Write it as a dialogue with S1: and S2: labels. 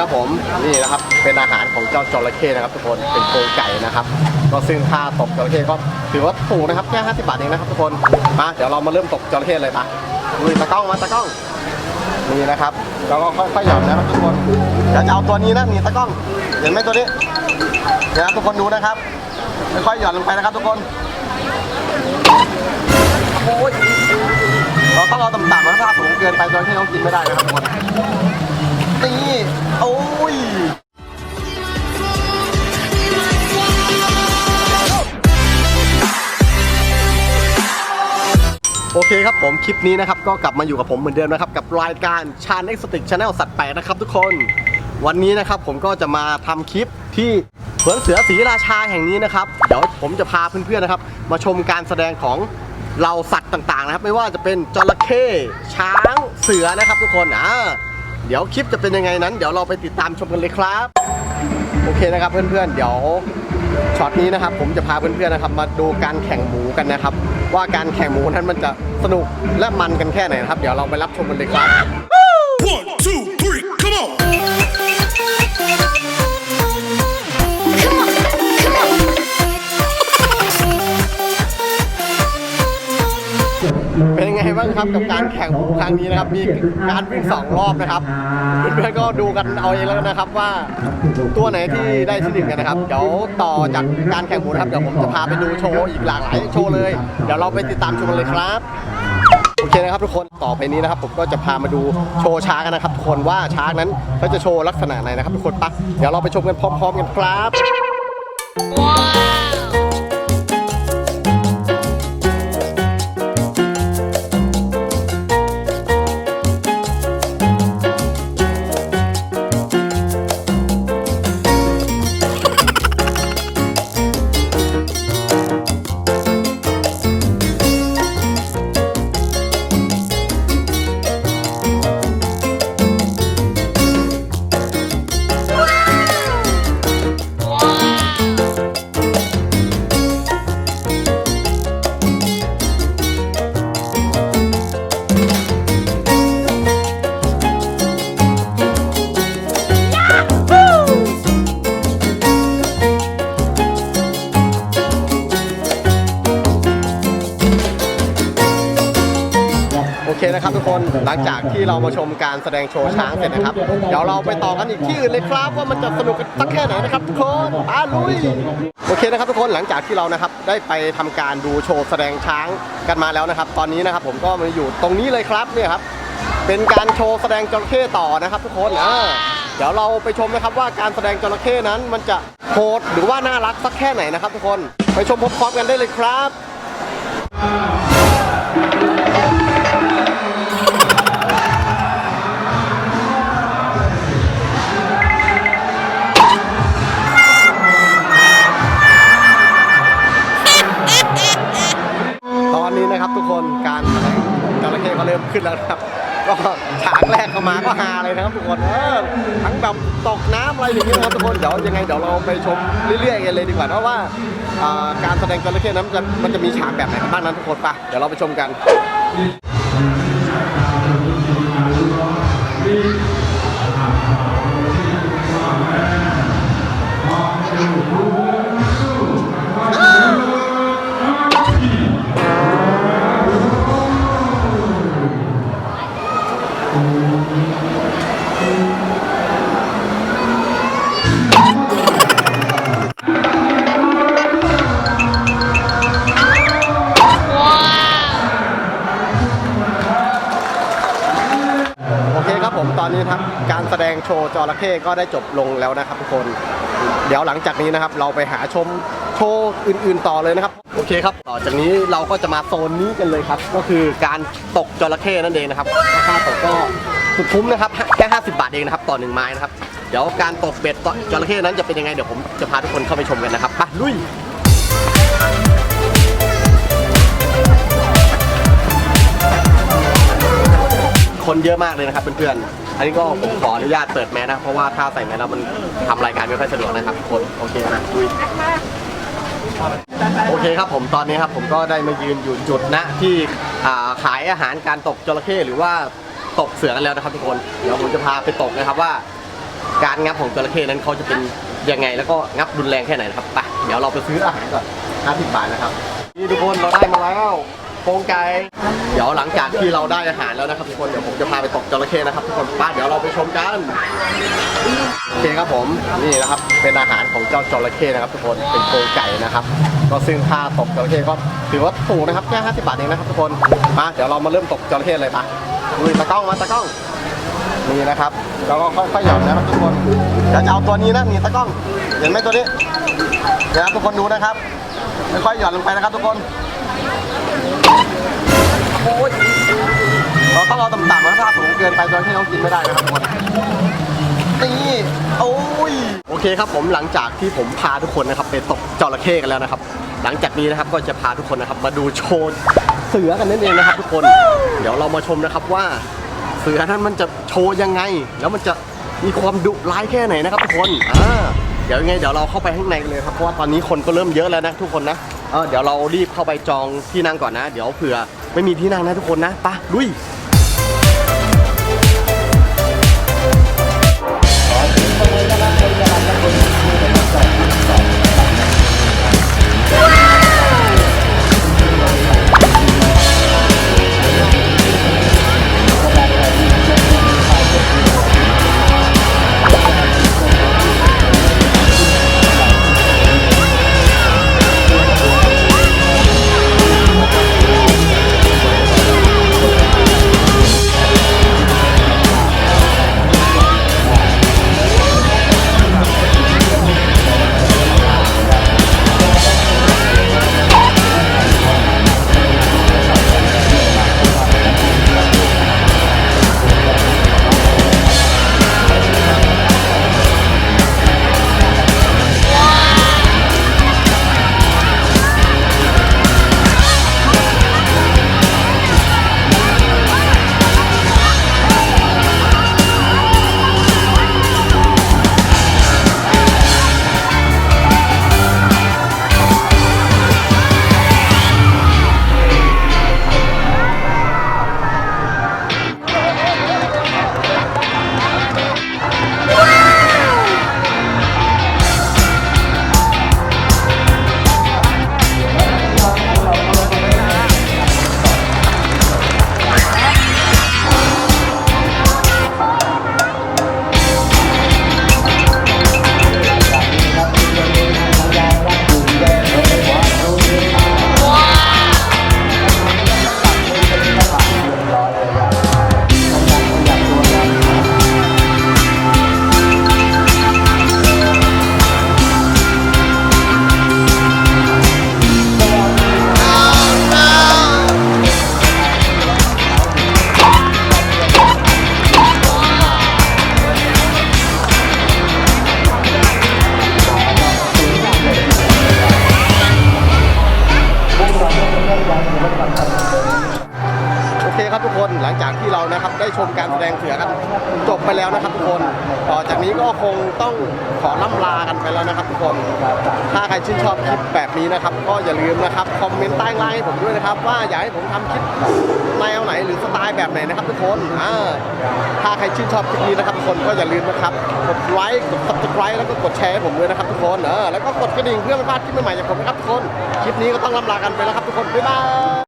S1: ครับผมนี่นะครับเป็นอาหารของเจ้าจระเข้นะครับทุกคนเป็นโครงไก่นะครับก็ซึ่งค่าตกจระเข้ก็ถือว่าถูกนะครับแค่50บาทเองนะครับทุกคนมาเดี๋ยวเรามาเริ่มตกจระเข้เลยปะลุยตะกล้องมาตะกล้องนี่นะครับแล้วก็ค่อยๆหย่อนนะครับทุกคนเดี๋ยวจะเอาตัวนี้นะนี่ตะกล้องเห็นไหมตัวนี้เดี๋ยวทุกคนดูนะครับค่อยๆหย่อนลงไปนะครับทุกคนเราต้องเอาต่ำๆนะถ้าสูงเกินไปจระเข้ต้องกินไม่ได้นะครับทุกคน นี่โอ้ยโอเคครับผมคลิปนี้นะครับก็กลับมาอยู่กับผมเหมือนเดิมนะครับ กับรายการชา n เอ็กซ์ติกชาแนลสัตว์แปลกนะครับทุกคน วันนี้นะครับผมก็จะมาทำคลิปที่สวนเสือศรีราชาแห่งนี้นะครับ เดี๋ยวผมจะพาเพื่อนๆนะครับ มาชมการแสดงของเราสัตว์ต่างๆนะครับ ไม่ว่าจะเป็นจระเข้ช้างเสือนะครับทุกคนอ่า เดี๋ยวคลิปจะเป็นยังไงนั้น เดี๋ยวเราไปติดตามชมกันเลยครับ โอเคนะครับเพื่อนๆ เดี๋ยวช็อตนี้นะครับ ผมจะพาเพื่อนๆนะครับ มาดูการแข่งหมูกันนะครับ ว่าการแข่งหมูนั้นมันจะสนุกและมันกันแค่ไหนนะครับ เดี๋ยวเราไปรับชมกันเลยครับ
S2: One, two, three, come on!
S1: เป็นยังไงบ้างครับกับการแข่งครั้งนี้นะครับ มีการวิ่งสองรอบนะครับเพื่อนๆก็ดูกันเอาเองแล้วนะครับว่าตัวไหนที่ได้ที่หนึ่งกันนะครับ เดี๋ยวต่อจากการแข่งหมูนะครับเดี๋ยวผมจะพาไปดูโชว์อีกหลากหลายโชว์เลย เดี๋ยวเราไปติดตามชมกันเลยครับโอเคนะครับทุกคนต่อไปนี้นะครับผมก็จะพามาดูโชว์ช้างกันนะครับทุกคนว่าช้างนั้นเขาจะโชว์ลักษณะไหนนะครับทุกคนปะเดี๋ยวเราไปชมกันพร้อม ๆ กันครับ เคนหลังจากที่เรามาชมการแสดงโชว์ช้างเสร็จนะครับ เดี๋ยวเราไปต่อกันอีกที่อื่นเลยครับ ว่ามันจะสนุกกันสักแค่ไหนนะครับทุกคนอาลุยโอเคนะครับทุกคนหลังจากที่เรานะครับได้ไปทำการดูโชว์แสดงช้างกันมาแล้วนะครับ ตอนนี้นะครับผมก็มาอยู่ตรงนี้เลยครับเนี่ยครับเป็นการโชว์แสดงจระเข้ต่อนะครับ ทุกคนอ่าเดี๋ยวเราไปชมนะครับว่าการแสดงจระเข้นั้นมันจะโหดหรือว่าน่ารักสักแค่ไหนนะครับ ทุกคนไปชมพร้อมๆกันได้เลยครับ ขึ้นแล้วครับ ก็ฉากแรกเข้ามาก็ฮาเลยนะครับทุกคนเออทั้งแบบตกน้ำอะไรอย่างเงี้ยครับทุกคนเดี๋ยวยังไงเดี๋ยวเราไปชมเรื่อยๆกันเลยดีกว่าเพราะว่าการแสดงจระเข้นั้นมันจะมันจะมีฉากแบบไหนกันบ้างนั้นทุกคนไปเดี๋ยวเราไปชมกันโอ นนี้ครับ การแสดงโชว์จระเข้ก็ได้จบลงแล้วนะครับทุกคน เดี๋ยวหลังจากนี้นะครับ เราไปหาชมโชว์อื่น ๆ ต่อเลยนะครับ โอเคครับ ต่อจากนี้เราก็จะมาโซนนี้กันเลยครับ ก็คือการตกจระเข้นั่นเองนะครับราคาตกก็สุดคุ้มนะครับแค่50 บาทเองนะครับ ต่อหนึ่งไม้นะครับ เดี๋ยวการตกเบ็ดต่อจระเข้นั้นจะเป็นยังไงเดี๋ยวผมจะพาทุกคนเข้าไปชมกันนะครับไปลุยคนเยอะมากเลยนะครับเพื่อนๆ อันนี้ก็ผมขออนุญาตเปิดแมสนะ เพราะว่าถ้าใส่แมสแล้วมันทำรายการไม่ค่อยสะดวกนะครับทุกคนโอเคนะดุยโอเคครับผมตอนนี้ครับผมก็ได้มายืนอยู่จุดณที่ขายอาหารการตกจระเข้หรือว่าตกเสือกันแล้วนะครับทุกคนเดี๋ยวผมจะพาไปตกนะครับว่า การงับของจระเข้นั้นเขาจะเป็นยังไงแล้วก็งับรุนแรงแค่ไหนนะครับไปเดี๋ยวเราไปซื้ออาหารก่อน50บาทนะครับนี่ทุกคนเราได้มาแล้ว โครงไก่เดี๋ยวหลังจากที่เราได้อาหารแล้วนะครับทุกคนเดี๋ยวผมจะพาไปตกจระเข้นะครับทุกคนป้าเดี๋ยวเราไปชมกันโอเคครับผมนี่นะครับเป็นอาหารของเจ้าจระเข้นะครับทุกคนเป็นโครงไก่นะครับก็ซึ่งค่าตกจระเข้ก็ถือว่าถูกนะครับแค่50บาทเองนะครับทุกคนมาเดี๋ยวเรามาเริ่มตกจระเข้เลยปะลุยตะกล้องมาตะกล้องนี่นะครับแล้วก็ค่อยๆหย่อนนะครับทุกคนเดี๋ยวจะเอาตัวนี้นะนี่ตะกล้องเห็นไหมตัวนี้เดี๋ยวทุกคนดูนะครับค่อยๆหย่อนลงไปนะครับทุกคน เราต้องเอาต่ำๆนะถ้าสูงเกินไปจนที่เรากินไม่ได้นะครับทุกคนนี่โอ้ยโอเคครับผมหลังจากที่ผมพาทุกคนนะครับไปตกจระเข้กันแล้วนะครับ หลังจากนี้นะครับก็จะพาทุกคนนะครับ มาดูโชว์เสือกันนั่นเองนะครับ ทุกคน เดี๋ยวเรามาชมนะครับว่า เสือนั้นมันจะโชว์ยังไง แล้วมันจะมีความดุร้ายแค่ไหนนะครับทุกคนอ่าเดี๋ยวยังไงเดี๋ยวเราเข้าไปข้างในกันเลยครับเพราะว่าตอนนี้คนก็เริ่มเยอะแล้วนะทุกคนนะ เออเดี๋ยวเรารีบเข้าไปจองที่นั่งก่อนนะ เดี๋ยวเผื่อไม่มีที่นั่งนะทุกคนนะไปะลุย นะครับได้ชมการแสดงเสือกันจบไปแล้วนะครับทุกคนต่อจากนี้ก็คงต้องขอล่ำลากันไปแล้วนะครับทุกคน ถ้าใครชื่นชอบคลิปแบบนี้นะครับ ก็อย่าลืมนะครับคอมเมนต์ใต้ไลน์ให้ผมด้วยนะครับ ว่าอยากให้ผมทำคลิปแนวไหนหรือสไตล์แบบไหนนะครับทุกคนอ่าถ้าใครชื่นชอบคลิปนี้นะครับทุกคนก็อย่าลืมนะครับกดไลค์กด subscribe แล้วก็กดแชร์ให้ผมด้วยนะครับทุกคนเออแล้วก็กดกระดิ่งเพื่อไม่พลาดคลิปใหม่ๆจากผมนะครับทุกคนคลิปนี้ก็ต้องล่ำลากันไปแล้วครับทุกคนบ๊ายบาย